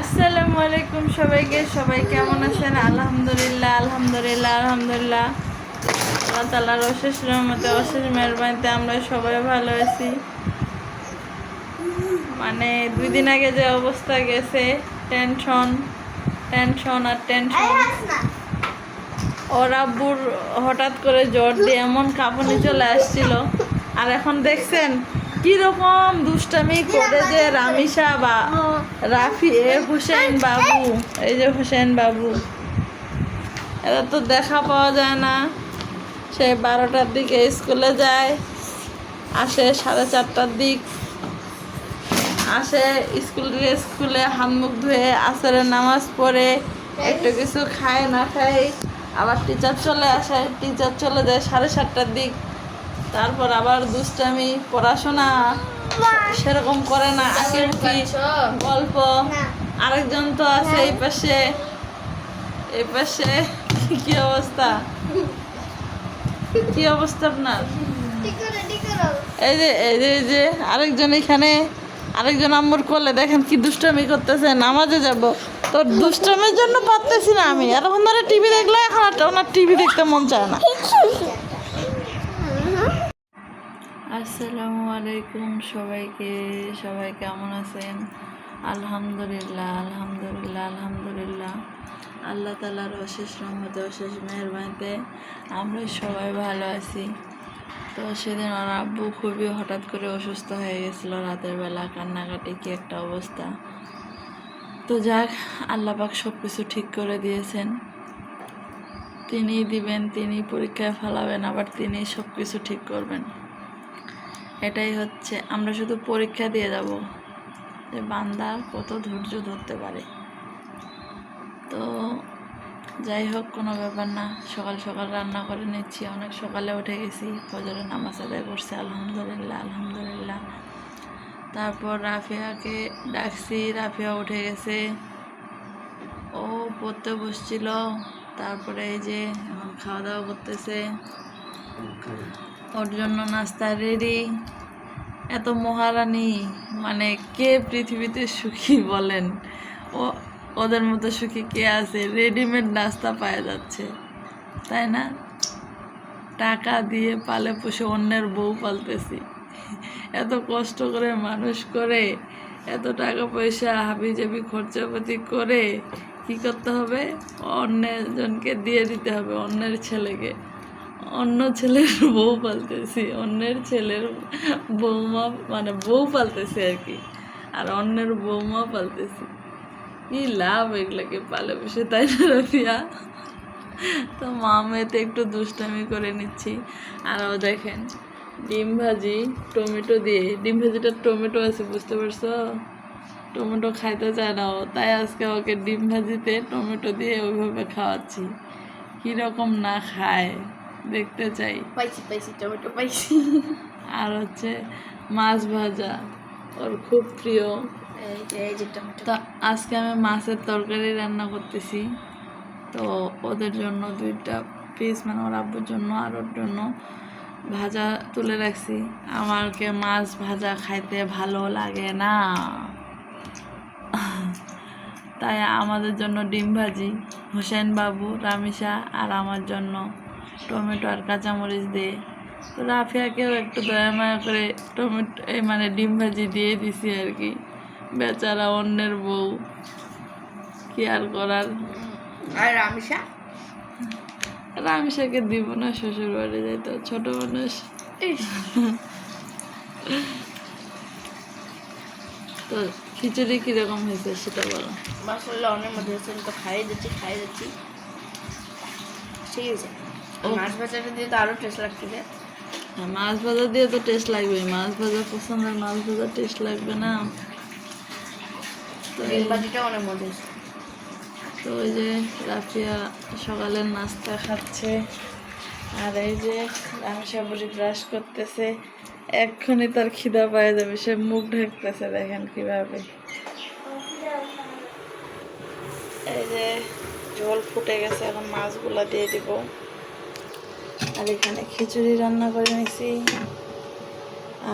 আসসালামু আলাইকুম সবাইকে। সবাই কেমন আছেন? আলহামদুলিল্লাহ আলহামদুলিল্লাহ আলহামদুলিল্লাহ। আল্লাহ তালার অশেষ রহমতে, অশেষ মেহরবানিতে আমরা সবাই ভালো আছি। মানে দুই দিন আগে যে অবস্থা গেছে টেনশন টেনশন আর টেনশন ওর আব্বুর হঠাৎ করে জ্বর দিয়ে এমন কাঁপুনি চলে আসছিল। আর এখন দেখছেন কীরকম দুষ্টামি করে যে রামিসা বা রাফি, এ হুসেন বাবু, এই যে হুসেন বাবু। এরা তো দেখা পাওয়া যায় না। সে বারোটার দিকে স্কুলে যায়, আসে সাড়ে চারটার দিক। আসে স্কুল স্কুলে হাত মুখ ধুয়ে আসরের নামাজ পড়ে, একটু কিছু খায় না খায়। আবার টিচার চলে আসে টিচার চলে যায় সাড়ে সাতটার দিক। তারপর আবার দুষ্টামি পড়াশোনা সেরকম করে না আঁকিবুকি গল্প? আরেকজন তো আছে এই পাশে। এই পাশে। কি অবস্থা? কি অবস্থা আপনার? এই যে এই যে এই যে আরেকজন এখানে। আরেকজন আম্মুর কোলে দেখেন কি দুষ্টামি করতেছে নামাজে যাব। তোর দুষ্টামির জন্য পারতেছি না আমি। এতক্ষণ ধরে টিভি দেখলে এখন আর ওনার টিভি দেখতে মন চায় না। আসসালামু আলাইকুম সবাইকে, সবাই কেমন আছেন? আলহামদুলিল্লাহ আলহামদুলিল্লাহ আলহামদুলিল্লাহ। আল্লাহ তালার অশেষ রহমতে, অশেষ মেহরবানিতে আমরা সবাই ভালো আছি। তো সেদিন ওর আব্বু খুবই হঠাৎ করে অসুস্থ হয়ে গেছিল রাতের বেলা, কান্নাকাটি কি একটা অবস্থা। তো যাক, আল্লাহ পাক সব কিছু ঠিক করে দিয়েছেন। তিনিই দিবেন তিনি পরীক্ষায় ফেলাবেন, আবার তিনি সব কিছু ঠিক করবেন। এটাই হচ্ছে, আমরা শুধু পরীক্ষা দিয়ে যাব যে বান্দা কত ধৈর্য ধরতে পারে। তো যাই হোক, কোনো ব্যাপার না, সকাল সকাল রান্না করে নিচ্ছি। অনেক সকালে উঠে গেছি, ফজরে নামাজ আদায় করছে, আলহামদুলিল্লাহ আলহামদুলিল্লাহ। তারপর রাফিয়াকে ডাকছি, রাফিয়া উঠে গেছে। ও পড়তে বসছিল, তারপরে এই যে এখন খাওয়া দাওয়া করতেছে। ওর জন্য নাস্তা রেডি এত মহারানী মানে কে পৃথিবীতে সুখী বলেন? ও, ওদের মতো সুখী কে আছে? রেডিমেড নাস্তা পাওয়া যাচ্ছে, তাই না? টাকা দিয়ে পালে পুষে অন্যের বউ পালতেছি। এত কষ্ট করে মানুষ করে, এত টাকা পয়সা হাবিজাবি খরচাপাতি করে, কি করতে হবে? অন্যজনকে দিয়ে দিতে হবে, অন্যের ছেলেকে। অন্য ছেলের বউ পালতেছি, অন্যের ছেলের বৌমা মানে বউ পালতেছি আর কি, আর অন্যের বৌমা পালতেছি। কি লাভ এগুলাকে পালে বসে তাই না রফিয়া? তো মামেতে একটু দুষ্টামি করে নিচ্ছি। আর ও দেখেন, ডিম ভাজি, টমেটো দিয়ে, ডিম ভাজিটা টমেটো আছে, বুঝতে পারছ? টমেটো খাইতে চায় না ও, তাই আজকে ওকে ডিম ভাজিতে টমেটো দিয়ে ওইভাবে খাওয়াচ্ছি। কীরকম না খায়। দেখতে চাই। পাইছি পাইছি টমেটো পাইছি। আর হচ্ছে মাছ ভাজা ওর খুব প্রিয়। তো আজকে আমি মাছের তরকারি রান্না করতেছি। তো ওদের জন্য দুইটা পিস মানে ওর আব্বুর জন্য আর ওর জন্য ভাজা তুলে রাখছি। আমাকে মাছ ভাজা খাইতে ভালো লাগে না। তাই আমাদের জন্য ডিম ভাজি। হোসেন বাবু রামিসা আর আমার জন্য টমেটো আর কাঁচামরিচ দিয়ে। তো রাফিয়াকেও একটু দয়া মায়া করে টমেটো এই মানে ডিম ভাজি দিয়ে দিছি আর কি। বেচারা অন্যের বউ। কি আর করার? আর রামিসা রামিসাকে দিব না শ্বশুর বাড়ি যাইতো ছোট মানুষ। তো খিচুড়ি কীরকম হয়েছে সেটা বলো। মাসাল্লাহ অনেক মধ্যে খাইয়ে যাচ্ছি খাইয়ে যাচ্ছি ঠিক আছে। মাছ ভাজাটা দিয়ে তো আরও টেস্ট লাগতেছে। হ্যাঁ, মাছ ভাজা দিয়ে তো টেস্ট লাগবে মাছ ভাজা পছন্দের মাছ ভাজা টেস্ট লাগবে না। তো ডিম অনেক মজা তো ওই যে রাফিয়া সকালের নাস্তা খাচ্ছে। আর এই যে রামসা বুড়ি ব্রাশ করতেছে এক্ষুনি তার খিদা পাওয়া যাবে। সে মুখ ঢাকতেছে দেখেন কীভাবে। এই যে ঝোল ফুটে গেছে এখন মাছগুলা দিয়ে দিব। আর এখানে খিচুড়ি রান্না করে নিছি।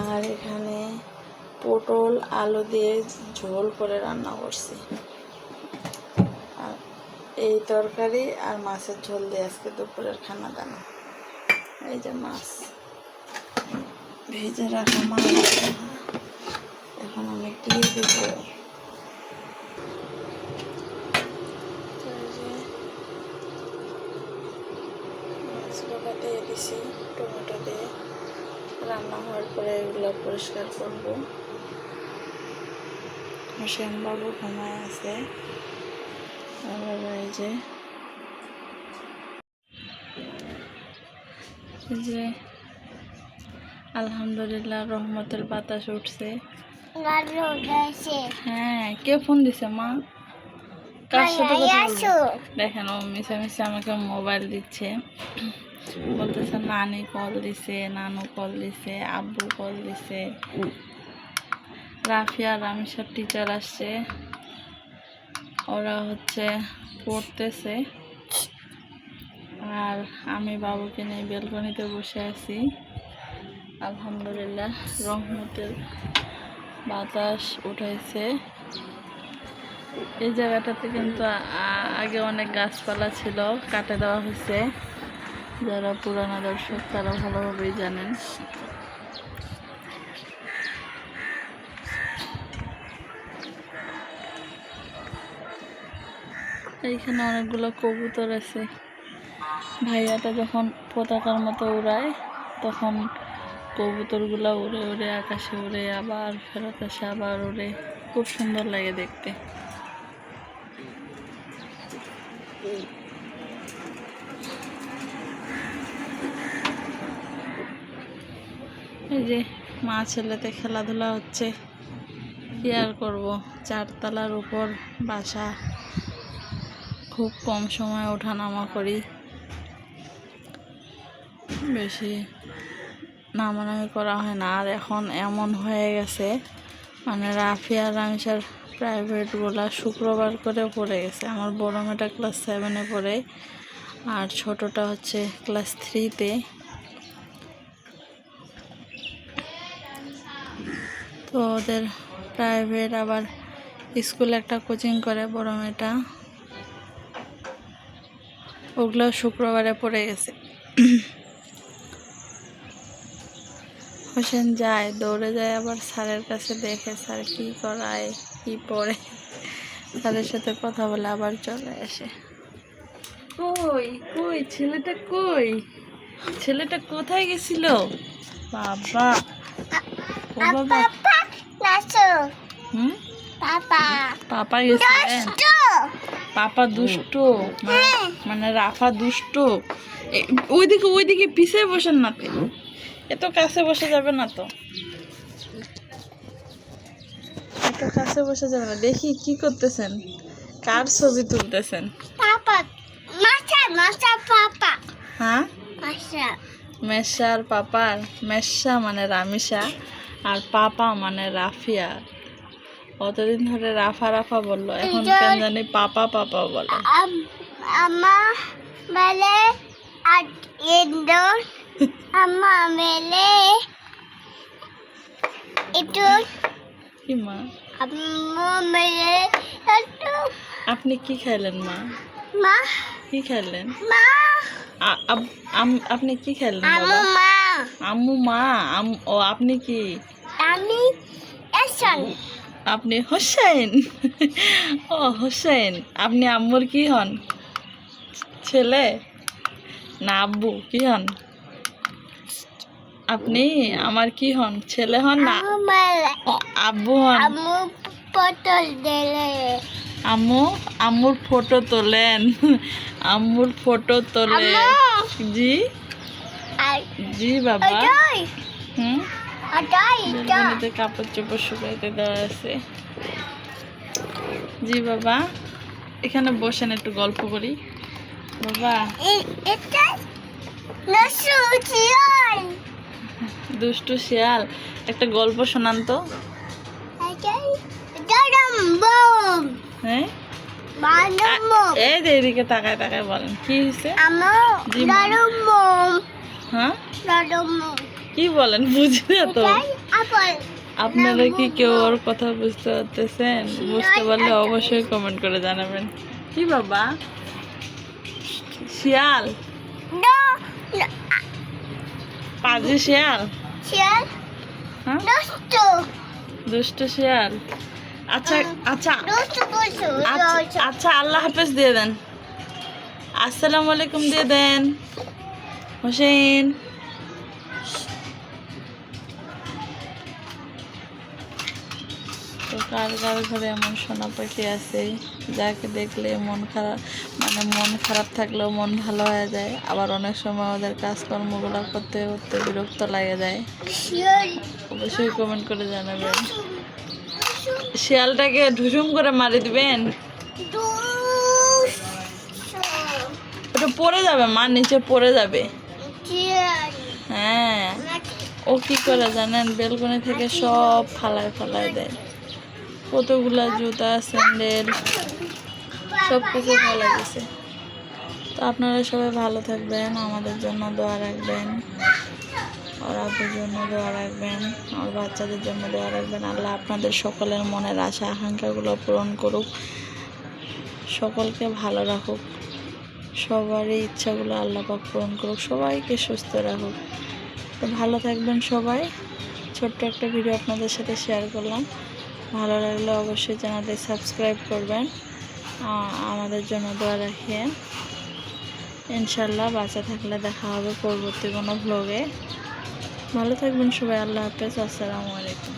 আর এখানে পটল, আলু দিয়ে ঝোল করে রান্না করছি। আর এই তরকারি আর মাছের ঝোল দিয়ে আজকে দুপুরের খানা দানা এই যে মাছ। ভেজে রাখা মাছ। এখন আমি দিয়ে তো এই যে মাছগুলো দিয়ে দিছি টমেটো দিয়ে। রান্না হওয়ার পরে এগুলো পরিষ্কার করব। হোসেন বাবু ঘুমায় আছে। এই যে যে আলহামদুলিল্লাহ রহমতের বাতাস উঠছে। হ্যাঁ কে ফোন দিছে মা? কার সাথে কথা দেখেন ও মিশে মিশে আমাকে মোবাইল দিচ্ছে। বলতেছে, নানি কল দিছে, নানু কল দিছে, আব্বু কল দিছে। রাফিয়া রামেশ্বর টিচার আসছে। ওরা হচ্ছে পড়তেছে। আর আমি বাবুকে নিয়ে বেলকনিতে বসে আছি। আলহামদুলিল্লাহ, রহমতের বাতাস উঠাইছে। এই জায়গাটাতে কিন্তু আগে অনেক গাছপালা ছিল, কাটে দেওয়া হয়েছে। যারা পুরানো দর্শক, তারা ভালোভাবেই জানেন। এইখানে অনেকগুলো কবুতর আছে। ভাইয়াটা যখন পতাকার মতো উড়ায়, তখন কবুতরগুলো উড়ে উড়ে আকাশে উড়ে, আবার ফেরত আসে, আবার উড়ে। খুব সুন্দর লাগে দেখতে। এই যে মা ছেলেতে খেলাধুলা হচ্ছে। কি আর করব? চারতলার উপর বাসা। খুব কম সময় ওঠানামা করি। বেশি নামানামি করা হয় না। আর এখন এমন হয়ে গেছে মানে রাফিয়া রামিসার প্রাইভেটগুলা শুক্রবার করে পড়ে গেছে। আমার বড় মেয়েটা ক্লাস সেভেনে পড়ে, আর ছোটটা হচ্ছে ক্লাস থ্রিতে তো ওদের প্রাইভেট আবার স্কুলে একটা কোচিং করে বড় মেয়েটা। ওগুলো শুক্রবারে পড়ে গেছে। হোসেন যায়, দৌড়ে যায়, আবার স্যারের কাছে দেখে স্যার কি করায়, কি পড়ে। স্যারের সাথে কথা বলে আবার চলে আসে। কই কই, ছেলেটা কই? ছেলেটা কোথায় গেছিল? বাবা। বাবা। হুম? পাপা। গেছিলেন পাপা দুষ্ট মানে- মানে রাফা দুষ্ট। ওইদিকে ওইদিকে পিছিয়ে বসেন না তো এত কাছে বসে যাবে না তো। এত কাছে বসে যাবে না। দেখি কি করতেছেন। কার ছবি তুলতেছেন? পাপা। হ্যাঁ? মেশা আর পাপার। মেশা মানে রামিসা আর পাপা মানে রাফিয়া। অতদিন ধরে রাফা রাফা বলল এখন কেন জানি পাপা পাপা বলে। আমার মেলে আর ইন্দোর আমার মেলে একটু কি মা? আমার মেলে একটু আপনি কি খাইলেন মা? মা। কি খাইলেন? মা। আম- আপনি কি খেলেন আম্মু মা। আম্মু মা আম- ও আপনি কি? আমি এসন। আপনি হোসেন? ও হোসেন আপনি আম্মুর কি হন? ছেলে? না আব্বু কি হন? আপনি আমার কি হন? ছেলে হন না? আব্বু হন? আমু আম্মু আম্মুর ফটো তোলেন। আম্মুর ফটো তোলেন। জি? জি বাবা। হুম? কাপড় চোপড় শুকাইতে দেওয়া আছে। জি বাবা। এখানে বসেন একটু গল্প করি। বাবা। দুষ্টু শিয়াল। একটা গল্প শোনান তো। বম হ্যাঁ? এই যে এদিকে তাকায় তাকায় বলেন। কি হয়েছে হ্যাঁ? কি বলেন? বুঝি না তো আপনারা কি কেউ ওর কথা বুঝতে পারতেছেন? বুঝতে পারলে অবশ্যই কমেন্ট করে জানাবেন। কি বাবা? শিয়াল? পাজি শিয়াল? হ্যাঁ? দুষ্ট। শিয়াল? আচ্ছা আচ্ছা। দুষ্ট দুষ্ট। আচ্ছা আচ্ছা আল্লাহ হাফেজ দিয়ে দেন। আসসালামু আলাইকুম দিয়ে দেন। হোসেন। তো কার কার ঘরে এমন সোনা পাখি আছে, যাকে দেখলে মন খারাপ মানে মন খারাপ থাকলেও মন ভালো হয়ে যায়। আবার অনেক সময় ওদের কাজকর্মগুলো করতে করতে বিরক্ত লাগে যায়। অবশ্যই কমেন্ট করে জানাবেন। শিয়ালটাকে ঢুসুম করে মারি দিবেন? ওটা পড়ে যাবে মা, নিচে পড়ে যাবে। হ্যাঁ। ও কি করে জানেন? বেলকনি থেকে সব ফালায় ফালায় দেয়। কতগুলা জুতা, স্যান্ডেল সব কিছু ভালো দিছে। তো আপনারা সবাই ভালো থাকবেন, আমাদের জন্য দোয়া রাখবেন, আর আব্বুর জন্য দোয়া রাখবেন, আর বাচ্চাদের জন্য দোয়া রাখবেন। আল্লাহ আপনাদের সকলের মনের আশা, আকাঙ্ক্ষাগুলো পূরণ করুক। সকলকে ভালো রাখুক। সবারই ইচ্ছাগুলো আল্লাহ পাক পূরণ করুক। সবাইকে সুস্থ রাখুক। তো ভালো থাকবেন সবাই। ছোট্ট একটা ভিডিও আপনাদের সাথে শেয়ার করলাম। ভালো লাগলে অবশ্যই চ্যানেলটি সাবস্ক্রাইব করবেন। আমাদের জন্য দোয়া রাখিয়ে ইনশাল্লাহ বাচ্চা থাকলে দেখা হবে পরবর্তী কোনো ভ্লগে ভালো থাকবেন সবাই, আল্লাহ হাফেজ। আসসালামু আলাইকুম।